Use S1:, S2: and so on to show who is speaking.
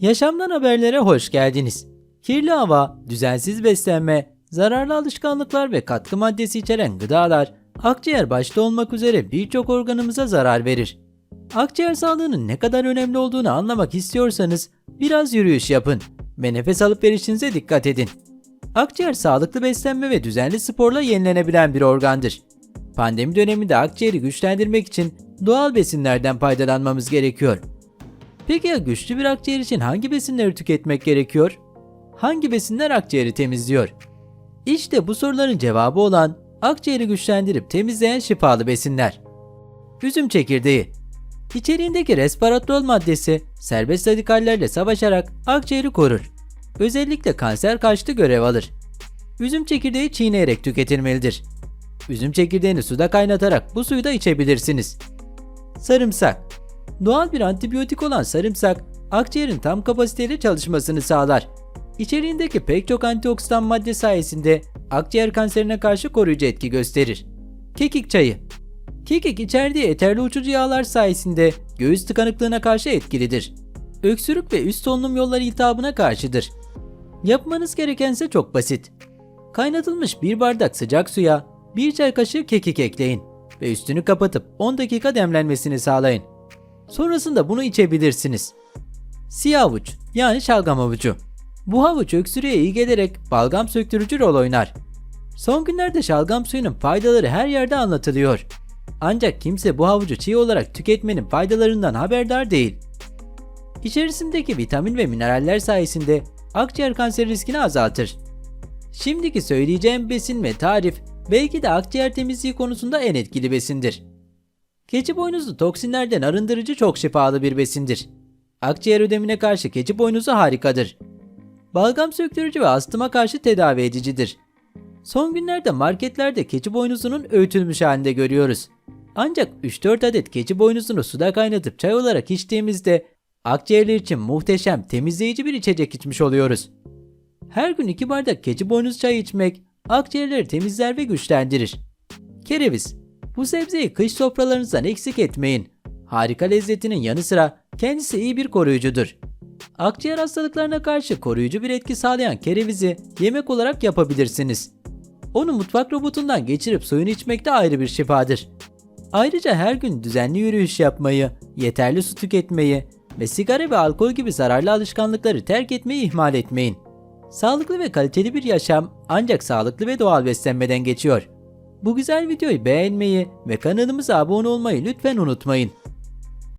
S1: Yaşamdan haberlere hoş geldiniz. Kirli hava, düzensiz beslenme, zararlı alışkanlıklar ve katkı maddesi içeren gıdalar akciğer başta olmak üzere birçok organımıza zarar verir. Akciğer sağlığının ne kadar önemli olduğunu anlamak istiyorsanız biraz yürüyüş yapın ve nefes alıp verişinize dikkat edin. Akciğer sağlıklı beslenme ve düzenli sporla yenilenebilen bir organdır. Pandemi döneminde akciğeri güçlendirmek için doğal besinlerden faydalanmamız gerekiyor. Peki ya güçlü bir akciğer için hangi besinleri tüketmek gerekiyor? Hangi besinler akciğeri temizliyor? İşte bu soruların cevabı olan akciğeri güçlendirip temizleyen şifalı besinler. Üzüm çekirdeği. İçeriğindeki resveratrol maddesi serbest radikallerle savaşarak akciğeri korur. Özellikle kanser karşıtı görev alır. Üzüm çekirdeği çiğneyerek tüketilmelidir. Üzüm çekirdeğini suda kaynatarak bu suyu da içebilirsiniz. Sarımsak. Doğal bir antibiyotik olan sarımsak, akciğerin tam kapasiteyle çalışmasını sağlar. İçeriğindeki pek çok antioksidan madde sayesinde akciğer kanserine karşı koruyucu etki gösterir. Kekik çayı. Kekik içerdiği eterli uçucu yağlar sayesinde göğüs tıkanıklığına karşı etkilidir. Öksürük ve üst solunum yolları iltihabına karşıdır. Yapmanız gerekense çok basit. Kaynatılmış bir bardak sıcak suya bir çay kaşığı kekik ekleyin ve üstünü kapatıp 10 dakika demlenmesini sağlayın. Sonrasında bunu içebilirsiniz. Siyah havuç yani şalgam havucu. Bu havuç öksürüğe iyi gelerek balgam söktürücü rol oynar. Son günlerde şalgam suyunun faydaları her yerde anlatılıyor. Ancak kimse bu havucu çiğ olarak tüketmenin faydalarından haberdar değil. İçerisindeki vitamin ve mineraller sayesinde akciğer kanseri riskini azaltır. Şimdiki söyleyeceğim besin ve tarif belki de akciğer temizliği konusunda en etkili besindir. Keçi boynuzu toksinlerden arındırıcı çok şifalı bir besindir. Akciğer ödemine karşı keçi boynuzu harikadır. Balgam söktürücü ve astıma karşı tedavi edicidir. Son günlerde marketlerde keçi boynuzunun öğütülmüş halinde görüyoruz. Ancak 3-4 adet keçi boynuzunu suda kaynatıp çay olarak içtiğimizde akciğerler için muhteşem temizleyici bir içecek içmiş oluyoruz. Her gün 2 bardak keçi boynuzu çayı içmek akciğerleri temizler ve güçlendirir. Kereviz. Bu sebzeyi kış sofralarınızdan eksik etmeyin. Harika lezzetinin yanı sıra kendisi iyi bir koruyucudur. Akciğer hastalıklarına karşı koruyucu bir etki sağlayan kerevizi yemek olarak yapabilirsiniz. Onu mutfak robotundan geçirip suyunu içmek de ayrı bir şifadır. Ayrıca her gün düzenli yürüyüş yapmayı, yeterli su tüketmeyi ve sigara ve alkol gibi zararlı alışkanlıkları terk etmeyi ihmal etmeyin. Sağlıklı ve kaliteli bir yaşam ancak sağlıklı ve doğal beslenmeden geçiyor. Bu güzel videoyu beğenmeyi ve kanalımıza abone olmayı lütfen unutmayın.